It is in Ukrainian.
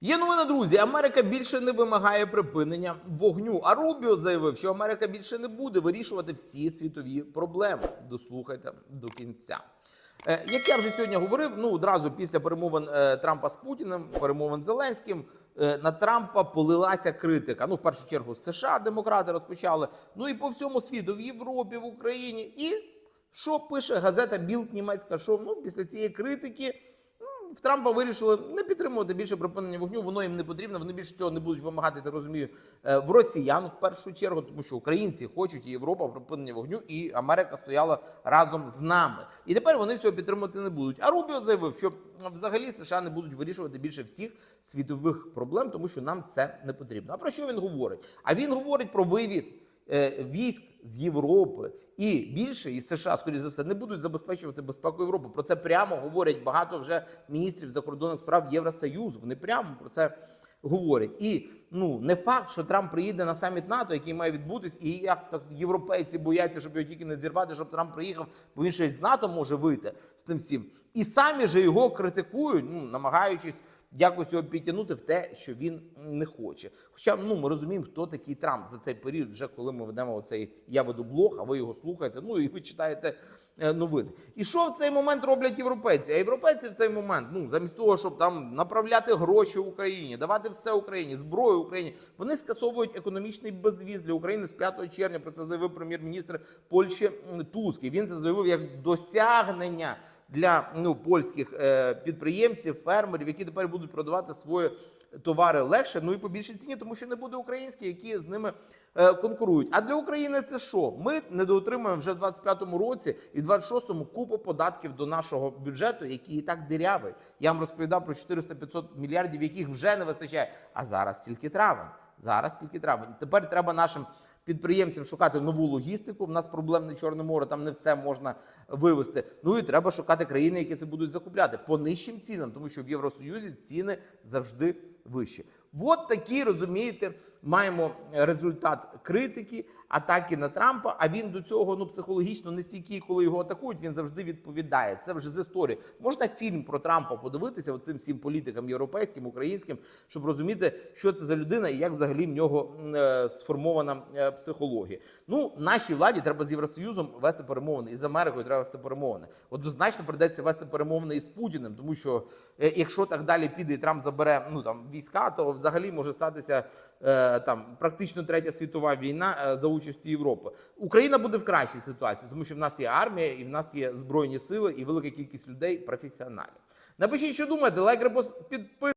Є новина, друзі. Америка більше не вимагає припинення вогню. А Рубіо заявив, що Америка більше не буде вирішувати всі світові проблеми. Дослухайте до кінця. Е, Як я вже сьогодні говорив, ну одразу після перемовин е, Трампа з Путіним, перемовин Зеленським, е, на Трампа полилася критика. Ну, в першу чергу, США демократи розпочали. Ну і по всьому світу, в Європі, в Україні. І що пише газета Білд німецька? Що ну після цієї критики ну, в Трампа вирішили не підтримувати більше припинення вогню. Воно їм не потрібно. Вони більше цього не будуть вимагати, так розумію, е, в росіян в першу чергу, тому що українці хочуть і Європа припинення вогню, і Америка стояла разом з нами. І тепер вони цього підтримувати не будуть. А Рубіо заявив, що взагалі США не будуть вирішувати більше всіх світових проблем, тому що нам це не потрібно. А про що він говорить? А він говорить про вивід військ з Європи і більше і США, скоріше за все, не будуть забезпечувати безпеку Європи. Про це прямо говорять багато вже міністрів закордонних справ Євросоюзу. Вони прямо про це говорять. І ну не факт, що Трамп приїде на саміт НАТО, який має відбутись, і як так європейці бояться, щоб його тільки не зірвати, щоб Трамп приїхав, бо він ще з НАТО може вийти з тим всім. І самі же його критикують, ну намагаючись якось його підтягнути в те, що він не хоче. Хоча ну ми розуміємо, хто такий Трамп за цей період, вже коли ми ведемо оцей я веду блог, а ви його слухаєте. Ну і ви читаєте е, новини. І що в цей момент роблять європейці? А європейці в цей момент, ну замість того, щоб там направляти гроші Україні, давати все Україні, зброю Україні, вони скасовують економічний безвіз для України з 5 червня. Про це заявив прем'єр-міністр Польщі Туск. Він це заявив як досягнення для ну польських е, підприємців, фермерів, які тепер будуть продавати свої товари легше, ну і по більшій ціні, тому що не буде українські, які з ними е, конкурують. А для України це що? Ми недоотримуємо вже в 25-му році і в 26-му купу податків до нашого бюджету, який і так дирявий. Я вам розповідав про 400-500 мільярдів, яких вже не вистачає. А зараз тільки травень. Зараз тільки травень. Тепер треба нашим підприємцям шукати нову логістику. В нас проблемне Чорне море, там не все можна вивезти. Ну і треба шукати країни, які це будуть закупляти по нижчим цінам, тому що в Євросоюзі ціни завжди вищі. От такі, розумієте, маємо результат критики, атаки на Трампа. А він до цього ну психологічно не стійкий, коли його атакують. Він завжди відповідає. Це вже з історії. Можна фільм про Трампа подивитися оцим всім політикам європейським, українським, щоб розуміти, що це за людина і як взагалі в нього е, сформована е, психологія. Ну, нашій владі треба з Євросоюзом вести перемовини, і з Америкою треба вести перемовини. Однозначно придеться вести перемовини і з Путіним, тому що е, якщо так далі піде, і Трамп забере ну там війська, то взагалі може статися е, там практично третя світова війна е, за участі Європи. Україна буде в кращій ситуації, тому що в нас є армія, і в нас є збройні сили, і велика кількість людей професіоналів. Напишіть, що думаєте, лайк, репост, підпис.